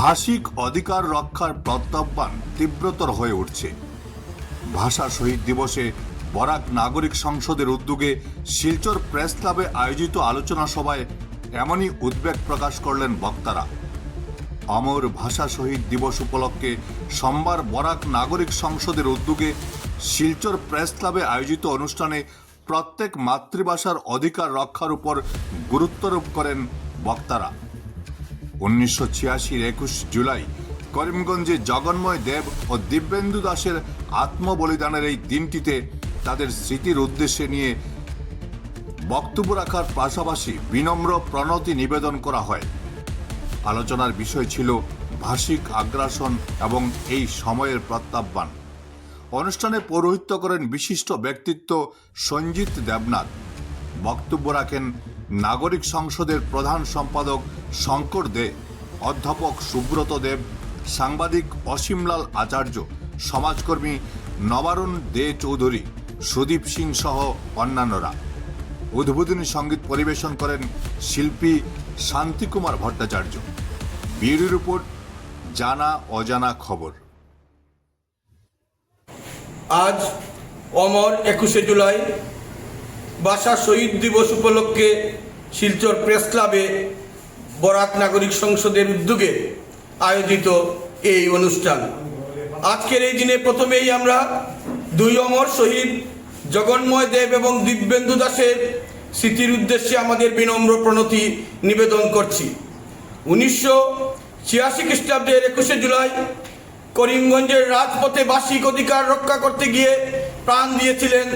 ভাষিক অধিকার রক্ষার প্রত্যাহ্বান তীব্রতর হয়ে উঠছে। ভাষা শহীদ দিবসে বরাক নাগরিক সংসদের উদ্যোগে শিলচর প্রেস ক্লাবে আয়োজিত আলোচনা সভায় এমনই উদ্বেগ প্রকাশ করলেন বক্তারা। অমর ভাষা শহীদ দিবস উপলক্ষে সোমবার বরাক নাগরিক সংসদের উদ্যোগে শিলচর প্রেস ক্লাবে আয়োজিত অনুষ্ঠানে প্রত্যেক মাতৃভাষার অধিকার রক্ষার উপর গুরুত্বারোপ করেন বক্তারা। উনিশশো ছিয়াশির একুশ জুলাই করিমগঞ্জে জগন্ময় দেব ও দিব্যেন্দু দাসের আত্মবলিদানের এই দিনটিতে তাদের স্মৃতির উদ্দেশ্যে নিয়ে বক্তব্য রাখার পাশাপাশি বিনম্র প্রণতি নিবেদন করা হয়। আলোচনার বিষয় ছিল ভাষিক আগ্রাসন এবং এই সময়ের প্রত্যাহ্বান। অনুষ্ঠানে পৌরোহিত্য করেন বিশিষ্ট ব্যক্তিত্ব সঞ্জিত দেবনাথ। বক্তব্য রাখেন নাগরিক সংসদের প্রধান সম্পাদক শঙ্কর দে, অধ্যাপক সুব্রত দেব, সাংবাদিক অসীমলাল আচার্য, সমাজকর্মী নবারুণ দে চৌধুরী, সুদীপ সিং সহ অন্যান্যরা। উদ্বোধনী সংগীত পরিবেশন করেন শিল্পী শান্তিকুমার ভট্টাচার্য। বিউরো রিপোর্ট, জানা অজানা খবর। আজ অমর একুশে জুলাই ভাষা শহীদ দিবস উপলক্ষে শিলচর প্রেস ক্লাবে বরাক নাগরিক সংসদের উদ্যোগে আয়োজিত এই অনুষ্ঠান। আজকের এই দিনে প্রথমেই আমরা দুই অমর শহীদ জগন্ময় দেব এবং দিব্যেন্দু দাসের স্মৃতির উদ্দেশ্যে আমাদের বিনম্র প্রণতি নিবেদন করছি। উনিশশো ছিয়াশি খ্রিস্টাব্দের একুশে জুলাই করিমগঞ্জের রাজপথে বার্ষিক অধিকার রক্ষা করতে গিয়ে প্রাণ দিয়েছিলেন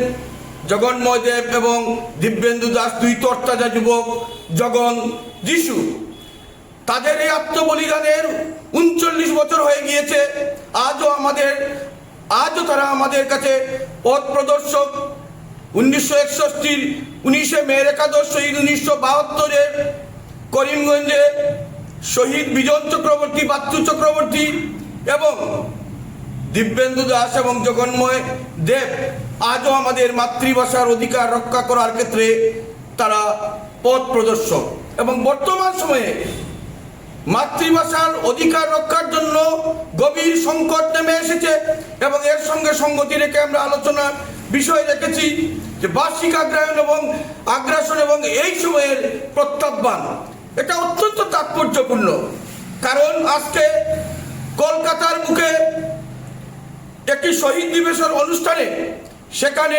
জগন্ময় দেব এবং দিব্যেন্দু দাস দুই তরতাজা যুবক জগন যিশু। তাদের এই আত্মবলিদানের উনচল্লিশ বছর হয়ে গিয়েছে। আজও আমাদের, আজও তারা আমাদের কাছে পথ প্রদর্শক। উনিশশো একষট্টির উনিশে মের একাদশ, শহীদ উনিশশো বাহাত্তরের করিমগঞ্জে শহীদ বিজন চক্রবর্তী, বাচ্চু চক্রবর্তী এবং দিব্যেন্দু দাস এবং জগন্ময় দেব আজও আমাদের মাতৃভাষার অধিকার রক্ষা করার ক্ষেত্রে তারা পথ প্রদর্শক। এবং বর্তমান সময়ে মাতৃভাষার অধিকার রক্ষার জন্য গভীর সংকট নেমে এসেছে এবং এর সঙ্গে সঙ্গতি রেখে আমরা আলোচনার বিষয় রেখেছি যে বার্ষিক আগ্রায়ন এবং আগ্রাসন এবং এই সময়ের প্রত্যাহ্বান। এটা অত্যন্ত তাৎপর্যপূর্ণ। কারণ আজকে কলকাতার মুখে একটি শহীদ দিবসের অনুষ্ঠানে সেখানে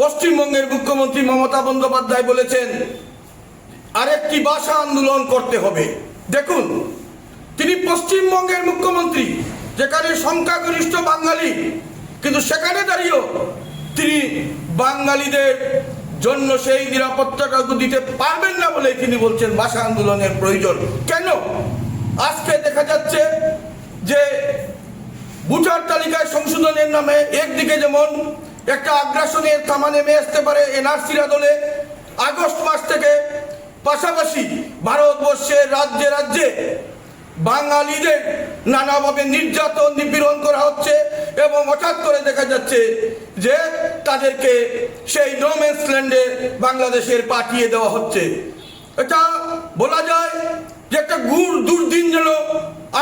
পশ্চিমবঙ্গের মুখ্যমন্ত্রী মমতা বন্দ্যোপাধ্যায় বলেছেন, আরেকটি ভাষা আন্দোলন করতে হবে। দেখুন, তিনি পশ্চিমবঙ্গের মুখ্যমন্ত্রী, যেখানে সংখ্যাগরিষ্ঠ বাঙালি, কিন্তু সেখানে দাঁড়িয়েও তিনি বাঙালিদের জন্য সেই নিরাপত্তাটুকু দিতে পারবেন না বলে তিনি বলছেন ভাষা আন্দোলনের প্রয়োজন কেন আজকে দেখা যাচ্ছে যে ভোটার তালিকায় সংশোধনের নামে একদিকে যেমন একটা আগ্রাসনের থামা নেমে আসতে পারে এনআরসির আদলে আগস্ট মাস থেকে পাশাপাশি ভারতবর্ষের রাজ্যে রাজ্যে বাঙালিদের নানাভাবে নির্যাতন, নিপীড়ন করা হচ্ছে এবং হঠাৎ করে দেখা যাচ্ছে যে তাদেরকে সেই নোমেন্স ল্যান্ডে বাংলাদেশের পাঠিয়ে দেওয়া হচ্ছে। এটা বলা যায় যে একটা গুড় দুর্দিন যেন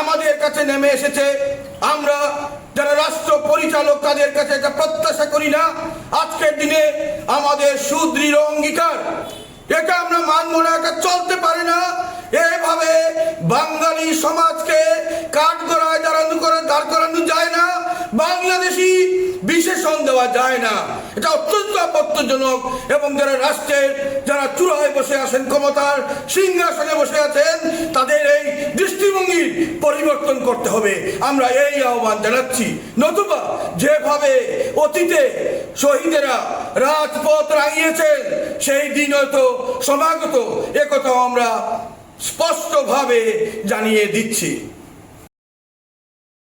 আমাদের কাছে নেমে এসেছে। আমরা যারা রাষ্ট্র পরিচালক তাদের কাছে এটা প্রত্যাশা করি না। আজকের দিনে আমাদের সুদৃঢ় অঙ্গীকার, এটা আমরা মানব না, এটা চলতে পারি না। এভাবে বাঙালি সমাজকে কাঠ করায় দাঁড়ানো করে দাঁড় করানো যায় না। বাংলাদেশি বিশেষণ দেওয়া যায় না। এটা অত্যন্ত আপত্তিজনক এবং যারা রাষ্ট্রের, যারা চূড়ায় বসে আছেন, ক্ষমতার সিংহাসনে বসে আছেন, তাদের এই দৃষ্টিভঙ্গি পরিবর্তন করতে হবে। আমরা এই আহ্বান জানাচ্ছি। নতুবা যেভাবে অতীতে শহীদেরা রাজপথ রাঙিয়েছেন, সেই দিন হয়তো সমাগত। একথাও আমরা স্পষ্টভাবে জানিয়ে দিচ্ছি।